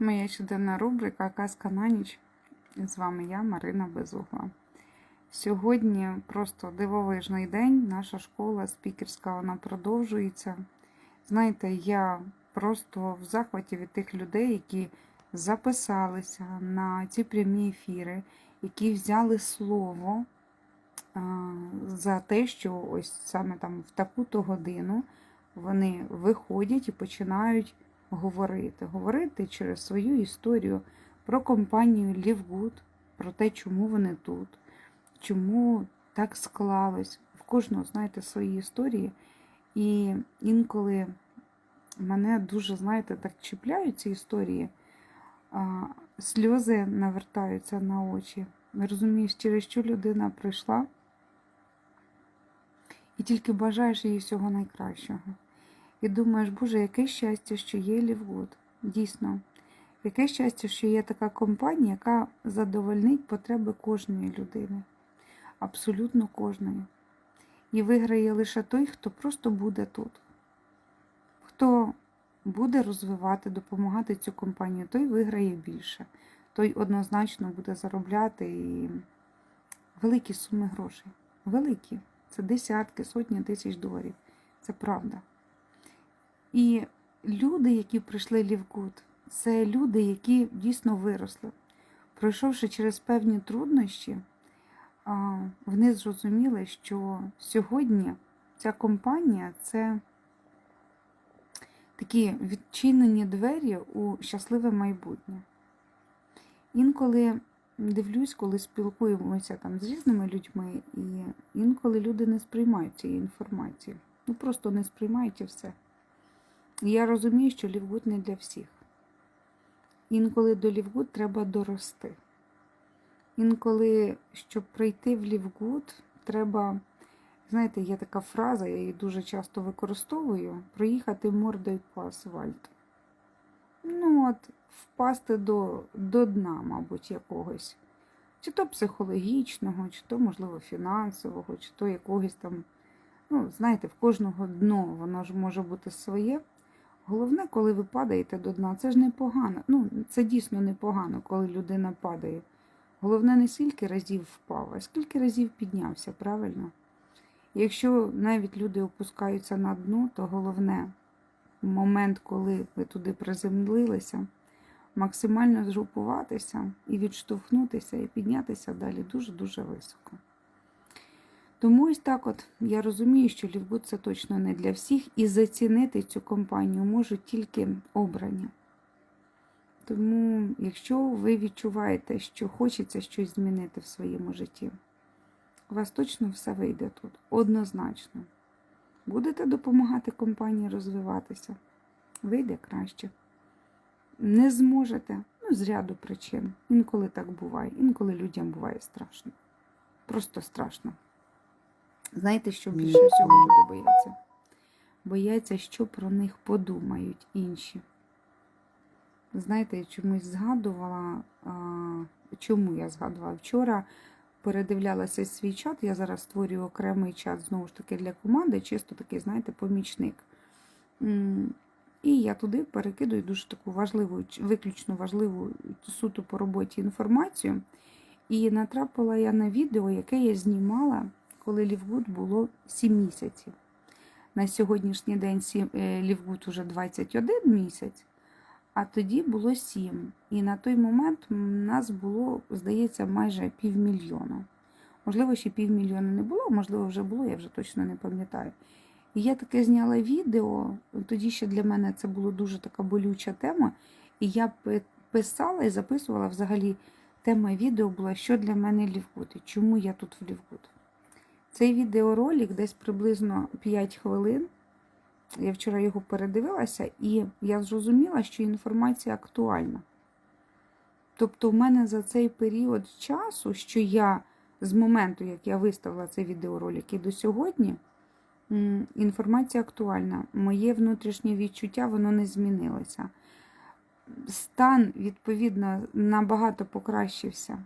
Моя щоденна рубрика Казка на ніч. З вами я, Марина Безугла. Сьогодні просто дивовижний день. Наша школа спікерська вона продовжується. Знаєте, я просто в захваті від тих людей, які записалися на ці прямі ефіри, які взяли слово за те, що ось саме там в таку-то годину вони виходять і починають говорити. Говорити через свою історію про компанію Лівгуд, про те, чому вони тут, чому так склалось. В кожного, знаєте, свої історії. І інколи мене дуже, знаєте, так чіпляють ці історії, сльози навертаються на очі. Розумієш, через що людина прийшла, і тільки бажаєш їй всього найкращого. І думаєш, Боже, яке щастя, що є Лівгуд. Дійсно, яке щастя, що є така компанія, яка задовольнить потреби кожної людини. Абсолютно кожної. І виграє лише той, хто просто буде тут. Хто буде розвивати, допомагати цю компанію, той виграє більше. Той однозначно буде заробляти і великі суми грошей. Великі. Це десятки, сотні тисяч доларів. Це правда. І люди, які прийшли Лівгуд, це люди, які дійсно виросли. Пройшовши через певні труднощі, вони зрозуміли, що сьогодні ця компанія це такі відчинені двері у щасливе майбутнє. Інколи дивлюсь, коли спілкуємося там з різними людьми, і інколи люди не сприймають цієї інформації. Ну просто не сприймають і все. Я розумію, що Лівгуд не для всіх. Інколи до Лівгуд треба дорости. Інколи, щоб прийти в Лівгуд, треба, знаєте, є така фраза, я її дуже часто використовую: проїхати мордою по асфальту. Ну, от, впасти до, до дна, мабуть, якогось. Чи то психологічного, чи то, можливо, фінансового, чи то якогось там, ну, знаєте, в кожного дно воно ж може бути своє. Головне, коли ви падаєте до дна, це ж непогано. Ну, це дійсно непогано, коли людина падає. Головне, не скільки разів впав, а скільки разів піднявся, правильно? Якщо навіть люди опускаються на дно, то головне момент, коли ви туди приземлилися, максимально згрупуватися і відштовхнутися, і піднятися далі дуже-дуже високо. Тому ось так от я розумію, що Лівгуд це точно не для всіх, і зацінити цю компанію можуть тільки обрані. Тому, якщо ви відчуваєте, що хочеться щось змінити в своєму житті, у вас точно все вийде тут. Однозначно. Будете допомагати компанії розвиватися, вийде краще. Не зможете, ну, з ряду причин. Інколи так буває, інколи людям буває страшно. Просто страшно. Знаєте, що більше всього люди бояться? Бояться, що про них подумають інші. Знаєте, я чомусь згадувала, а, чому я згадувала вчора, передивлялася свій чат, я зараз створюю окремий чат знову ж таки для команди, чисто такий, знаєте, помічник. І я туди перекидую дуже таку важливу, виключно важливу суто по роботі інформацію. І натрапила я на відео, яке я знімала коли Лівгуд було 7 місяців. На сьогоднішній день е, Лівгуд уже 21 місяць, а тоді було 7. І на той момент нас було, здається, майже півмільйона. Можливо, ще півмільйона не було, можливо, вже було, я вже точно не пам'ятаю. І я таке зняла відео, тоді ще для мене це була дуже така болюча тема. І я писала і записувала взагалі тема відео була, що для мене Лівгуд і чому я тут в Лівгуд. Цей відеоролик десь приблизно 5 хвилин. Я вчора його передивилася, і я зрозуміла, що інформація актуальна. Тобто, в мене за цей період часу, що я з моменту, як я виставила цей відеоролик, і до сьогодні, інформація актуальна. Моє внутрішнє відчуття воно не змінилося. Стан, відповідно, набагато покращився.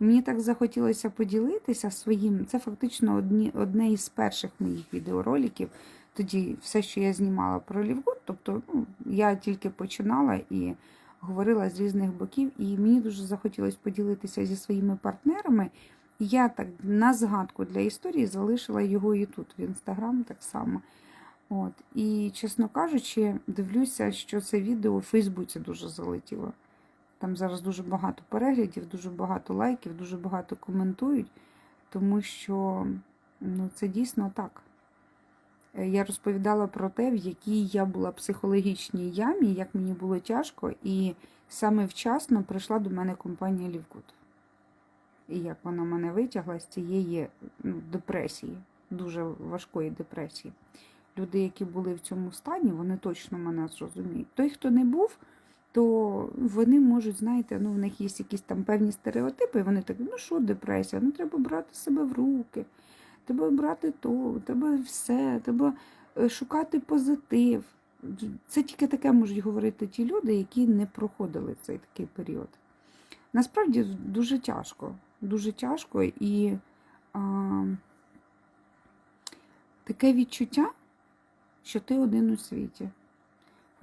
Мені так захотілося поділитися своїм. Це фактично одні, одне із перших моїх відеороликів. Тоді все, що я знімала про Лівгуд, тобто ну, я тільки починала і говорила з різних боків, і мені дуже захотілося поділитися зі своїми партнерами. Я так на згадку для історії залишила його і тут, в інстаграм так само. От. І, чесно кажучи, дивлюся, що це відео у Фейсбуці дуже залетіло. Там зараз дуже багато переглядів, дуже багато лайків, дуже багато коментують, тому що ну, це дійсно так. Е, Я розповідала про те, в якій я була психологічній ямі, як мені було тяжко, і саме вчасно прийшла до мене компанія Лівкут. І як вона мене витягла з цієї ну, депресії, дуже важкої депресії. Люди, які були в цьому стані, вони точно мене зрозуміють. Той, хто не був, то вони можуть, знаєте, ну, в них є якісь там певні стереотипи, і вони так, ну що депресія? Ну треба брати себе в руки, треба брати то, треба все, треба е, шукати позитив. Це тільки таке можуть говорити ті люди, які не проходили цей такий період. Насправді дуже тяжко, дуже тяжко і а, таке відчуття, що ти один у світі.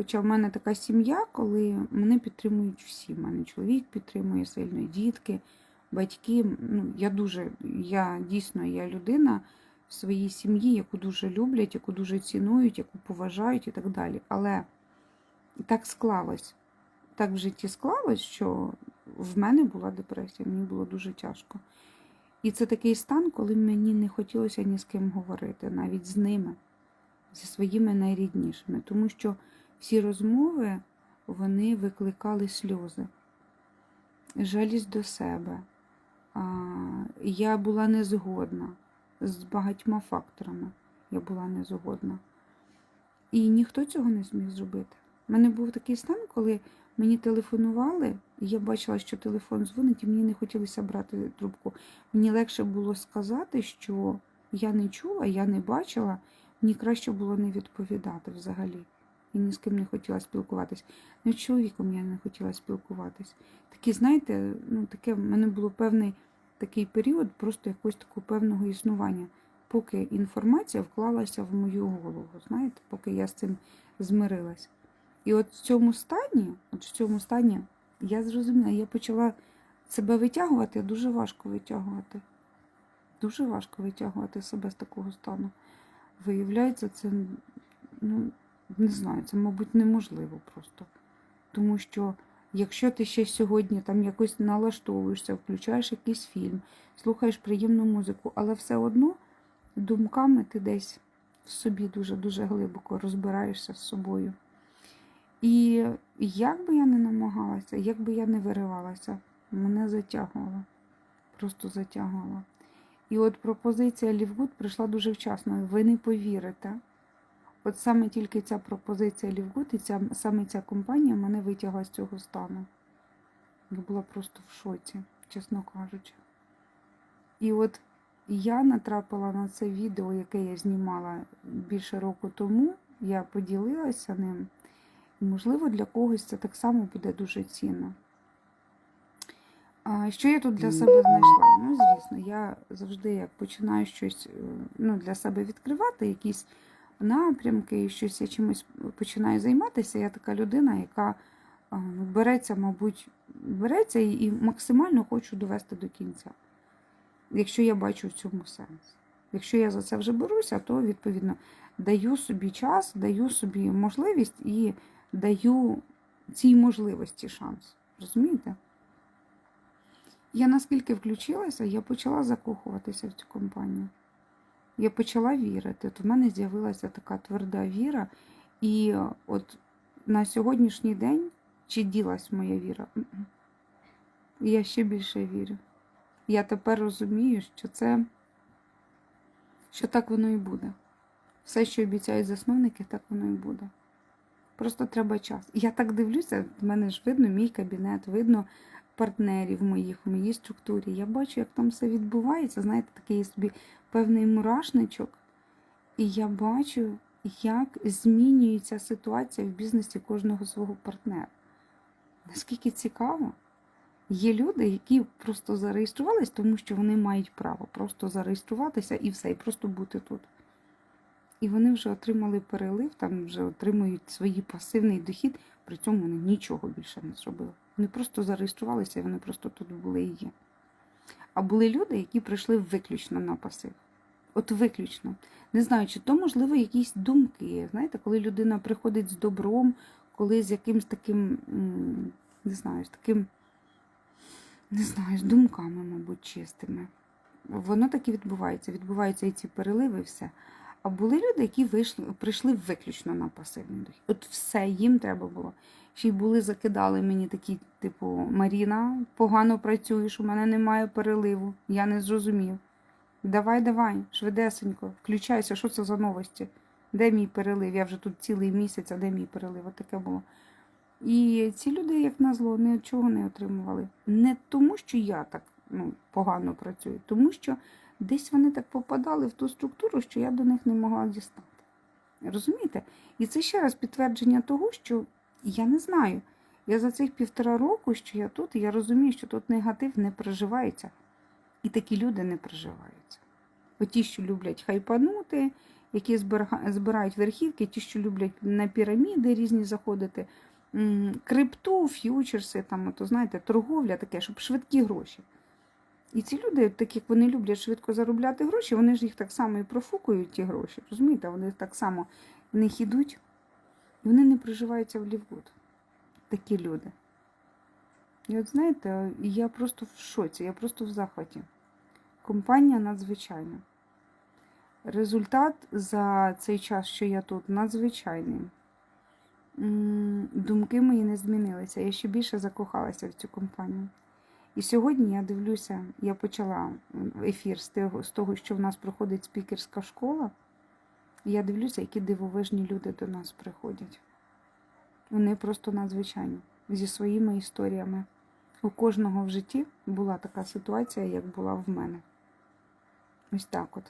Хоча в мене така сім'я, коли мене підтримують всі. Мене чоловік підтримує сильно, дітки, батьки. Ну, я дуже, я дійсно я людина в своїй сім'ї, яку дуже люблять, яку дуже цінують, яку поважають і так далі. Але так склалось, так в житті склалось, що в мене була депресія, мені було дуже тяжко. І це такий стан, коли мені не хотілося ні з ким говорити, навіть з ними, зі своїми найріднішими. Тому що всі розмови вони викликали сльози, жалість до себе. Я була незгодна з багатьма факторами. Я була незгодна. І ніхто цього не зміг зробити. У мене був такий стан, коли мені телефонували, і я бачила, що телефон дзвонить, і мені не хотілося брати трубку. Мені легше було сказати, що я не чула, я не бачила, мені краще було не відповідати взагалі. І ні з ким не хотіла спілкуватись. Навіть з чоловіком я не хотіла спілкуватись. Такі, знаєте, ну таке в мене було певний такий період, просто якогось такого певного існування, поки інформація вклалася в мою голову, знаєте, поки я з цим змирилась. І от в цьому стані, от в цьому стані, я зрозуміла, я почала себе витягувати, дуже важко витягувати. Дуже важко витягувати себе з такого стану. Виявляється, це, ну, не знаю, це, мабуть, неможливо просто. Тому що якщо ти ще сьогодні там якось налаштовуєшся, включаєш якийсь фільм, слухаєш приємну музику, але все одно думками ти десь в собі дуже-дуже глибоко розбираєшся з собою. І як би я не намагалася, як би я не виривалася, мене затягувало. Просто затягувало. І от пропозиція Лівгуд прийшла дуже вчасно. Ви не повірите. От саме тільки ця пропозиція Лівгуд і ця, саме ця компанія мене витягла з цього стану. Я була просто в шоці, чесно кажучи. І от я натрапила на це відео, яке я знімала більше року тому. Я поділилася ним. Можливо, для когось це так само буде дуже цінно. А що я тут для себе знайшла? Ну, звісно, я завжди як починаю щось е, ну, для себе відкривати, якісь напрямки, і щось я чимось починаю займатися. Я така людина, яка ну, береться, мабуть, береться і, максимально хочу довести до кінця. Якщо я бачу в цьому сенс. Якщо я за це вже беруся, то відповідно даю собі час, даю собі можливість і даю цій можливості шанс. Розумієте? Я наскільки включилася, я почала закохуватися в цю компанію. Я почала вірити. От в мене з'явилася така тверда віра. І от на сьогоднішній день чи ділась моя віра? Я ще більше вірю. Я тепер розумію, що це що так воно і буде. Все, що обіцяють засновники, так воно і буде. Просто треба час. Я так дивлюся, в мене ж видно мій кабінет, видно партнерів моїх в моїй структурі. Я бачу, як там все відбувається. Знаєте, такий собі певний мурашничок. І я бачу, як змінюється ситуація в бізнесі кожного свого партнера. Наскільки цікаво, є люди, які просто зареєструвались, тому що вони мають право просто зареєструватися і все, і просто бути тут. І вони вже отримали перелив, там вже отримують свій пасивний дохід При цьому вони нічого більше не зробили. Вони просто зареєструвалися і вони просто тут були і є. А були люди, які прийшли виключно на пасив. От виключно. Не знаю, чи то, можливо, якісь думки. Знаєте, коли людина приходить з добром, коли з якимсь таким, не знаю, з таким, не знаю, з думками, мабуть, чистими. Воно так і відбувається. Відбуваються і ці переливи, і все. А були люди, які вийшли, прийшли виключно на пасивний дохід. От все їм треба було. Ще й були, закидали мені такі, типу, Маріна, погано працюєш, у мене немає переливу. Я не зрозумів. Давай, давай, швидесенько, включайся, що це за новості? Де мій перелив? Я вже тут цілий місяць, а де мій перелив? От таке було. І ці люди, як назло, нічого не отримували. Не тому, що я так ну, погано працюю, тому що десь вони так попадали в ту структуру, що я до них не могла дістати. Розумієте? І це ще раз підтвердження того, що я не знаю. Я за цих півтора року, що я тут, я розумію, що тут негатив не проживається. І такі люди не проживаються. Оті, що люблять хайпанути, які збирають верхівки, ті, що люблять на піраміди різні заходити, крипту, ф'ючерси, там, то, знаєте, торговля таке, щоб швидкі гроші. І ці люди, так як вони люблять швидко заробляти гроші, вони ж їх так само і профукують, ті гроші. Розумієте, вони так само в них ідуть, вони не проживаються в Лівгуд. Такі люди. І от знаєте, я просто в шоці, я просто в захваті. Компанія надзвичайна. Результат за цей час, що я тут, надзвичайний. Думки мої не змінилися. Я ще більше закохалася в цю компанію. І сьогодні я дивлюся, я почала ефір з того, що в нас проходить спікерська школа. Я дивлюся, які дивовижні люди до нас приходять. Вони просто надзвичайні зі своїми історіями. У кожного в житті була така ситуація, як була в мене. Ось так от.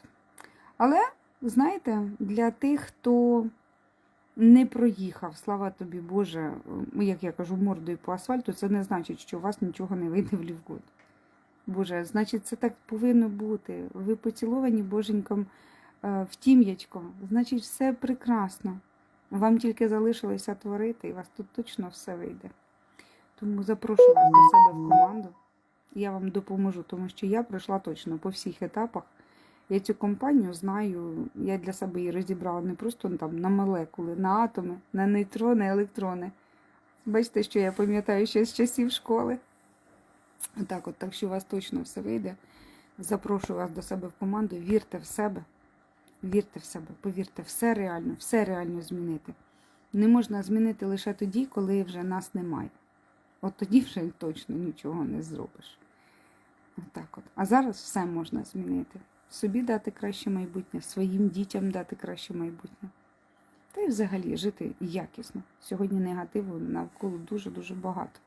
Але, знаєте, для тих, хто не проїхав, слава тобі, Боже, як я кажу, мордою по асфальту, це не значить, що у вас нічого не вийде в Лівгуд. Боже, значить, це так повинно бути. Ви поціловані боженьком в тім'ячко. Значить, все прекрасно. Вам тільки залишилося творити, і у вас тут точно все вийде. Тому запрошую вас до себе в команду. Я вам допоможу, тому що я пройшла точно по всіх етапах. Я цю компанію знаю, я для себе її розібрала не просто там на молекули, на атоми, на нейтрони, електрони. Бачите, що я пам'ятаю ще з часів школи. Отак от, так що у вас точно все вийде. Запрошую вас до себе в команду. Вірте в себе. Вірте в себе, повірте, все реально, все реально змінити. Не можна змінити лише тоді, коли вже нас немає. От тоді вже точно нічого не зробиш. Отак от. А зараз все можна змінити. Собі дати краще майбутнє, своїм дітям дати краще майбутнє. Та й взагалі жити якісно. Сьогодні негативу навколо дуже-дуже багато.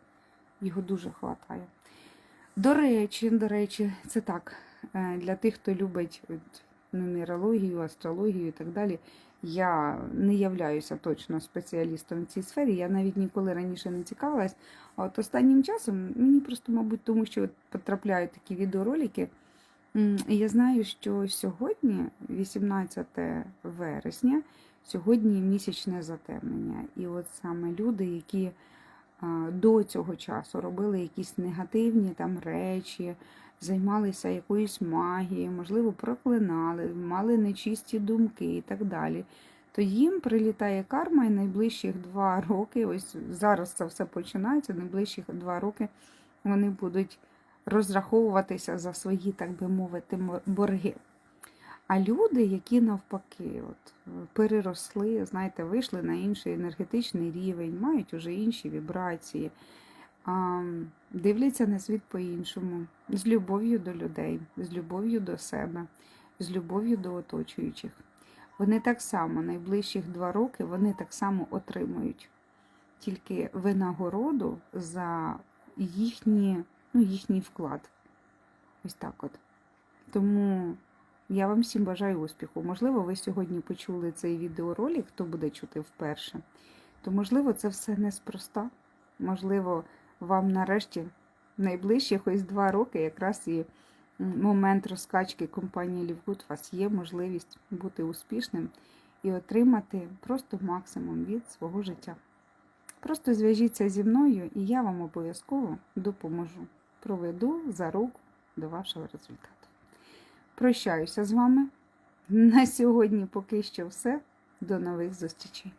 Його дуже хватає. До речі, до речі, це так. е, Для тих, хто любить от, нумерологію, астрологію і так далі. Я не являюся точно спеціалістом в цій сфері. Я навіть ніколи раніше не цікавилась. От останнім часом мені просто, мабуть, тому що от потрапляють такі відеоролики. І Я знаю, що сьогодні, 18 вересня, сьогодні місячне затемнення. І от саме люди, які до цього часу робили якісь негативні там речі, займалися якоюсь магією, можливо, проклинали, мали нечисті думки і так далі. То їм прилітає карма і найближчих два роки, ось зараз це все починається, найближчих два роки вони будуть розраховуватися за свої, так би мовити, борги. А люди, які навпаки от, переросли, знаєте, вийшли на інший енергетичний рівень, мають уже інші вібрації, дивляться на світ по-іншому, з любов'ю до людей, з любов'ю до себе, з любов'ю до оточуючих. Вони так само, найближчих два роки, вони так само отримують тільки винагороду за їхні, ну, їхній вклад. Ось так от. Тому я вам всім бажаю успіху. Можливо, ви сьогодні почули цей відеоролик, хто буде чути вперше. То, можливо, це все неспроста. Можливо, вам нарешті найближчих ось два роки якраз і момент розкачки компанії Лівгуд у вас є можливість бути успішним і отримати просто максимум від свого життя. Просто зв'яжіться зі мною, і я вам обов'язково допоможу. Проведу за руку до вашого результату. Прощаюся з вами. На сьогодні поки що все. До нових зустрічей.